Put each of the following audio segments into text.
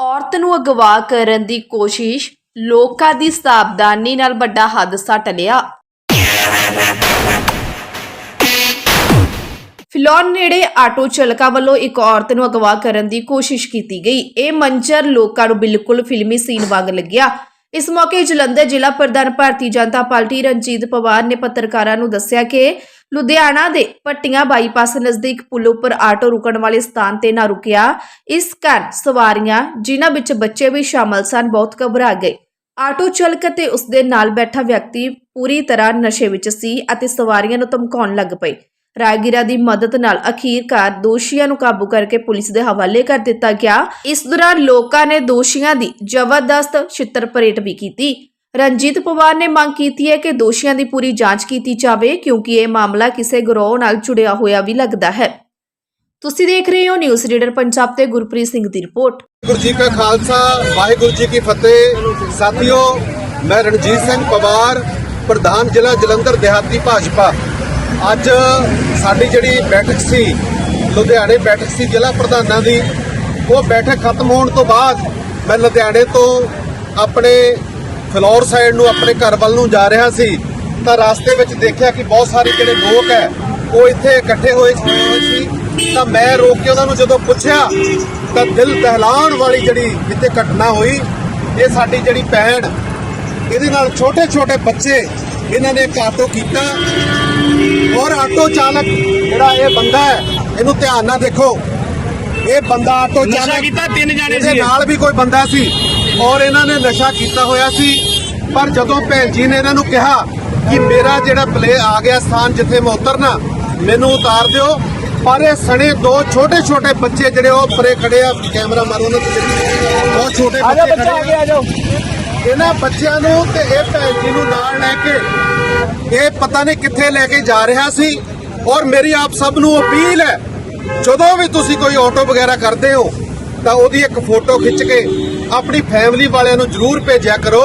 ਔਰਤ ਨੂੰ ਅਗਵਾ ਕਰਨ ਦੀ ਕੋਸ਼ਿਸ਼ ਲੋਕਾਂ ਦੀ ਸਾਵਧਾਨੀ ਨਾਲ ਵੱਡਾ ਹਾਦਸਾ ਟਲਿਆ। ਫਿਲੌਰ ਨੇੜੇ ਆਟੋ ਚਾਲਕਾਂ ਵੱਲੋਂ ਇੱਕ ਔਰਤ ਨੂੰ ਅਗਵਾ ਕਰਨ ਦੀ ਕੋਸ਼ਿਸ਼ ਕੀਤੀ ਗਈ। ਇਹ ਮੰਜ਼ਰ ਲੋਕਾਂ ਨੂੰ ਬਿਲਕੁਲ ਫਿਲਮੀ ਸੀਨ ਵਾਂਗ ਲੱਗਿਆ। ਇਸ ਮੌਕੇ ਜਲੰਧਰ ਜ਼ਿਲ੍ਹਾ ਪ੍ਰਧਾਨ ਭਾਰਤੀ ਜਨਤਾ ਪਾਰਟੀ ਰਣਜੀਤ ਪਵਾਰ ਨੇ ਪੱਤਰਕਾਰਾਂ ਨੂੰ ਦੱਸਿਆ ਕਿ ਲੁਧਿਆਣਾ ਦੇ ਪੱਟੀਆਂ ਬਾਈਪਾਸ ਨਜ਼ਦੀਕ ਪੁਲ ਉੱਪਰ ਆਟੋ ਰੁਕਣ ਵਾਲੇ ਸਥਾਨ ਤੇ ਨਾ ਰੁਕਿਆ। ਇਸ ਕਾਰਨ ਸਵਾਰੀਆਂ, ਜਿਨ੍ਹਾਂ ਵਿੱਚ ਬੱਚੇ ਵੀ ਸ਼ਾਮਲ ਸਨ, ਬਹੁਤ ਘਬਰਾ ਗਏ। ਆਟੋ ਚਾਲਕ ਅਤੇ ਉਸ ਦੇ ਨਾਲ ਬੈਠਾ ਵਿਅਕਤੀ ਪੂਰੀ ਤਰ੍ਹਾਂ ਨਸ਼ੇ ਵਿੱਚ ਸੀ ਅਤੇ ਸਵਾਰੀਆਂ ਨੂੰ ਧਮਕਾਉਣ ਲੱਗ ਪਏ। ਰਾਹਗੀਰਾਂ ਦੀ ਮਦਦ ਨਾਲ ਅਖੀਰਕਾਰ ਦੋਸ਼ੀਆਂ ਨੂੰ ਕਾਬੂ ਕਰਕੇ ਪੁਲਿਸ ਦੇ ਹਵਾਲੇ ਕਰ ਦਿੱਤਾ ਗਿਆ। ਇਸ ਦੌਰਾਨ ਲੋਕਾਂ ਨੇ ਦੋਸ਼ੀਆਂ ਦੀ ਜ਼ਬਰਦਸਤ ਛਿੱਤਰ ਪਰੇਡ ਵੀ ਕੀਤੀ। ਰਣਜੀਤ ਪਵਾਰ ਨੇ ਮੰਗ ਕੀਤੀ ਹੈ ਕਿ ਦੋਸ਼ੀਆਂ ਦੀ ਪੂਰੀ ਜਾਂਚ ਕੀਤੀ ਜਾਵੇ, ਕਿਉਂਕਿ ਇਹ ਮਾਮਲਾ ਕਿਸੇ ਗਰੋਹ ਨਾਲ ਜੁੜਿਆ ਹੋਇਆ ਵੀ ਲੱਗਦਾ ਹੈ। ਤੁਸੀਂ ਦੇਖ ਰਹੇ ਹੋ ਨਿਊਜ਼ ਰੀਡਰ ਪੰਜਾਬ ਤੇ ਗੁਰਪ੍ਰੀਤ ਸਿੰਘ ਦੀ ਰਿਪੋਰਟ। ਵਾਹਿਗੁਰੂ ਜੀ ਕਾ ਖਾਲਸਾ, ਵਾਹਿਗੁਰੂ ਜੀ ਕੀ ਫਤਿਹ। ਸਾਥੀਓ, ਮੈਂ ਰਣਜੀਤ ਸਿੰਘ ਪਵਾਰ, ਪ੍ਰਧਾਨ ਜ਼ਿਲ੍ਹਾ ਜਲੰਧਰ ਦਿਹਾਤੀ ਭਾਜਪਾ। ਅੱਜ ਸਾਡੀ ਜਿਹੜੀ ਬੈਠਕ ਸੀ, ਲੁਧਿਆਣੇ ਬੈਠਕ ਸੀ, ਜ਼ਿਲ੍ਹਾ ਪ੍ਰਧਾਨਾਂ ਦੀ, ਉਹ ਬੈਠਕ ਖਤਮ ਹੋਣ ਤੋਂ ਬਾਅਦ ਮੈਂ ਲੁਧਿਆਣੇ ਤੋਂ ਆਪਣੇ ਫਲੋਰ ਸਾਈਡ ਨੂੰ, ਆਪਣੇ ਘਰ ਵੱਲ ਨੂੰ ਜਾ ਰਿਹਾ ਸੀ। ਤਾਂ ਰਾਸਤੇ ਵਿੱਚ ਦੇਖਿਆ ਕਿ ਬਹੁਤ ਸਾਰੇ ਜਿਹੜੇ ਲੋਕ ਹੈ, ਉਹ ਇੱਥੇ ਇਕੱਠੇ ਹੋਏ ਹੋਏ ਸੀ। ਤਾਂ ਮੈਂ ਰੋਕ ਕੇ ਉਹਨਾਂ ਨੂੰ ਜਦੋਂ ਪੁੱਛਿਆ, ਤਾਂ ਦਿਲ ਦਹਿਲਾਉਣ ਵਾਲੀ ਜਿਹੜੀ ਇੱਥੇ ਘਟਨਾ ਹੋਈ, ਇਹ ਸਾਡੀ ਜਿਹੜੀ ਭੈਣ, ਇਹਦੇ ਨਾਲ ਛੋਟੇ ਛੋਟੇ ਬੱਚੇ ਇਹਨਾਂ ਨੇ ਇੱਕ ਕੀਤਾ। ਔਰ ਆਟੋ ਚਾਲਕ ਜਿਹੜਾ ਇਹ ਬੰਦਾ ਹੈ ਇਹਨੂੰ ਧਿਆਨ ਨਾਲ ਦੇਖੋ। ਇਹ ਬੰਦਾ ਆਟੋ ਨਸ਼ਾ ਚਾਲਕ ਕੀਤਾ ਤਿੰਨ ਜਾਣੇ ਸੀ ਨਾਲ ਵੀ ਕੋਈ ਬੰਦਾ ਸੀ ਔਰ ਇਹਨਾਂ ਨੇ ਨਸ਼ਾ ਕੀਤਾ ਹੋਇਆ ਸੀ। ਪਰ ਜਦੋਂ ਭੈਣ ਜੀ ਨੇ ਇਹਨਾਂ ਨੂੰ ਕਿਹਾ ਕਿ ਮੇਰਾ ਜਿਹੜਾ ਪਲੇ ਆ ਗਿਆ ਸਥਾਨ ਜਿੱਥੇ ਮੈਂ ਉਤਰਨਾ ਮੈਨੂੰ ਉਤਾਰ ਦਿਓ। ਪਰ ਇਹ ਸਣੇ ਦੋ ਛੋਟੇ ਛੋਟੇ ਬੱਚੇ ਜਿਹੜੇ ਉਹ ਪਰੇ ਖੜੇ ਆ ਕੈਮਰਾ ਮਾਰੋ ਉਹਨਾਂ ਤੇ। ਬਹੁਤ ਛੋਟੇ ਬੱਚੇ ਖੜੇ ਆ ਜਾਓ। ਇਹਨਾਂ ਬੱਚਿਆਂ ਨੂੰ ਤੇ ਇਹ ਭੈਣ ਜੀ ਨੂੰ ਨਾਲ ਲੈ ਕੇ ਇਹ ਪਤਾ ਨਹੀਂ ਕਿੱਥੇ ਲੈ ਕੇ ਜਾ ਰਿਹਾ ਸੀ ਔਰ ਮੇਰੀ ਆਪ ਸਭ ਨੂੰ ਅਪੀਲ ਹੈ, ਜਦੋਂ ਵੀ ਤੁਸੀਂ ਕੋਈ ਆਟੋ ਵਗੈਰਾ ਕਰਦੇ ਹੋ, ਤਾਂ ਉਹਦੀ ਇੱਕ ਫੋਟੋ ਖਿੱਚ ਕੇ ਆਪਣੀ ਫੈਮਿਲੀ ਵਾਲਿਆਂ ਨੂੰ ਜ਼ਰੂਰ ਭੇਜਿਆ ਕਰੋ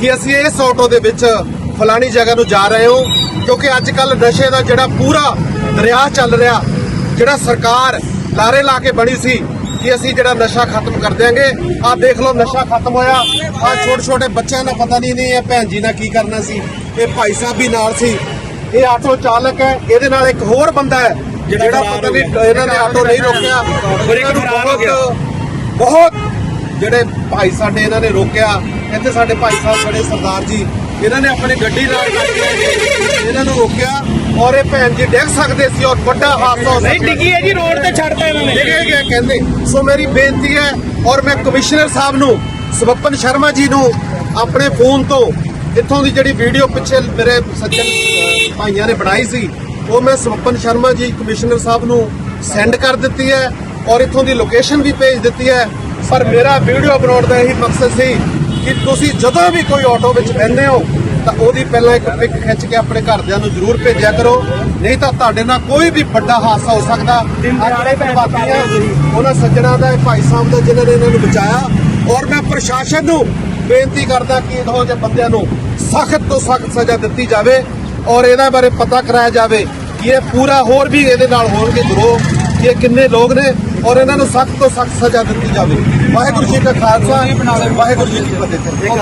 ਕਿ ਅਸੀਂ ਇਸ ਆਟੋ ਦੇ ਵਿੱਚ ਫਲਾਣੀ ਜਗ੍ਹਾ ਨੂੰ ਜਾ ਰਹੇ ਹੋ, ਕਿਉਂਕਿ ਅੱਜ ਕੱਲ ਨਸ਼ੇ ਦਾ ਜਿਹੜਾ ਪੂਰਾ ਦਰਿਆ ਚੱਲ ਰਿਹਾ, ਜਿਹੜਾ ਸਰਕਾਰ ਲਾਰੇ ਲਾ ਕੇ ਬਣੀ ਸੀ ਕਿ ਅਸੀਂ ਜਿਹੜਾ ਨਸ਼ਾ ਖਤਮ ਕਰ ਦਿਆਂਗੇ। ਆਹ ਦੇਖ ਲਓ ਨਸ਼ਾ ਖਤਮ ਹੋਇਆ। ਆਹ ਛੋਟੇ ਛੋਟੇ ਬੱਚਿਆਂ ਦਾ ਪਤਾ ਨਹੀਂ ਨਹੀਂ ਇਹ ਭੈਣ ਜੀ ਨਾਲ ਕੀ ਕਰਨਾ ਸੀ। ਇਹ ਭਾਈ ਸਾਹਿਬ ਵੀ ਨਾਲ ਸੀ। ਇਹ ਆਟੋ ਚਾਲਕ ਹੈ ਇਹਦੇ ਨਾਲ ਇੱਕ ਹੋਰ ਬੰਦਾ ਹੈ ਜਿਹੜਾ ਪਤਾ ਨਹੀਂ। ਇਹਨਾਂ ਨੇ ਆਟੋ ਨਹੀਂ ਰੋਕਿਆ। ਬਹੁਤ-। ਬਹੁਤ ਜਿਹੜੇ ਭਾਈ ਸਾਡੇ ਇਹਨਾਂ ਨੇ ਰੋਕਿਆ। ਇੱਥੇ ਸਾਡੇ ਭਾਈ ਸਾਹਿਬ ਖੜੇ ਸਰਦਾਰ ਜੀ। ਇਹਨਾਂ ਨੇ ਆਪਣੀ ਗੱਡੀ ਨਾਲ ਰੋਕਿਆ ਔਰ ਇਹ ਭੈਣ ਜੀ ਡਿੱਗ ਸਕਦੇ ਸੀ ਔਰ ਵੱਡਾ ਹਾਦਸਾ ਹੋ ਨਹੀਂ ਡਿੱਗੀ ਹੈ ਜੀ ਰੋਡ ਤੇ ਛੱਡਤਾ ਇਹਨਾਂ ਨੇ। ਡਿੱਗੇ ਗਿਆ ਕਹਿੰਦੇ। ਸੋ ਮੇਰੀ ਬੇਨਤੀ ਹੈ ਔਰ ਮੈਂ ਕਮਿਸ਼ਨਰ ਸਾਹਿਬ ਨੂੰ ਸਵਪਨ ਸ਼ਰਮਾ ਜੀ ਨੂੰ ਆਪਣੇ ਫੋਨ ਤੋਂ ਇੱਥੋਂ ਦੀ ਜਿਹੜੀ ਵੀਡੀਓ ਪਿੱਛੇ ਮੇਰੇ ਸੱਜਣ ਭਾਈਆਂ ਨੇ ਬਣਾਈ ਸੀ ਉਹ ਮੈਂ ਸਵਪਨ ਸ਼ਰਮਾ ਜੀ ਕਮਿਸ਼ਨਰ ਸਾਹਿਬ ਨੂੰ ਸੈਂਡ ਕਰ ਦਿੱਤੀ ਹੈ ਔਰ ਇੱਥੋਂ ਦੀ ਲੋਕੇਸ਼ਨ ਵੀ ਭੇਜ ਦਿੱਤੀ ਹੈ। ਪਰ ਮੇਰਾ ਵੀਡੀਓ ਬਣਾਉਣ ਦਾ ਇਹੀ ਮਕਸਦ ਸੀ ਕਿ ਤੁਸੀਂ ਜਦੋਂ ਵੀ ਕੋਈ ਆਟੋ ਵਿੱਚ ਬੈਠਦੇ ਹੋ ਤਾਂ ਉਹਦੀ ਪਹਿਲਾਂ ਇੱਕ ਪਿਕ ਖਿੱਚ ਕੇ ਆਪਣੇ ਘਰਦਿਆਂ ਨੂੰ ਜ਼ਰੂਰ ਭੇਜਿਆ ਕਰੋ। ਨਹੀਂ ਤਾਂ ਤੁਹਾਡੇ ਨਾਲ ਕੋਈ ਵੀ ਵੱਡਾ ਹਾਦਸਾ ਹੋ ਸਕਦਾ। ਪ੍ਰਵਾਸੀਆਂ ਉਹਨਾਂ ਸੱਜਣਾ ਦਾ ਇਹ ਭਾਈ ਸਾਹਿਬ ਦਾ ਜਿਨ੍ਹਾਂ ਨੇ ਇਹਨਾਂ ਨੂੰ ਬਚਾਇਆ। ਔਰ ਮੈਂ ਪ੍ਰਸ਼ਾਸਨ ਨੂੰ ਬੇਨਤੀ ਕਰਦਾ ਕਿ ਇਹੋ ਜਿਹੇ ਬੰਦਿਆਂ ਨੂੰ ਸਖਤ ਤੋਂ ਸਖਤ ਸਜ਼ਾ ਦਿੱਤੀ ਜਾਵੇ ਔਰ ਇਹਦੇ ਬਾਰੇ ਪਤਾ ਕਰਾਇਆ ਜਾਵੇ ਕਿ ਇਹ ਪੂਰਾ ਹੋਰ ਵੀ ਇਹਦੇ ਨਾਲ ਹੋਣਗੇ ਗਰੋਹ ਕਿ ਇਹ ਕਿੰਨੇ ਲੋਕ ਨੇ ਔਰ ਇਹਨਾਂ ਨੂੰ ਸਖਤ ਤੋਂ ਸਖਤ ਸਜ਼ਾ ਦਿੱਤੀ ਜਾਵੇ। ਵਾਹਿਗੁਰੂ ਜੀ ਕਾ ਖਾਲਸਾ ਵਾਹਿਗੁਰੂ ਜੀ ਕੀ ਫਤਿਹ।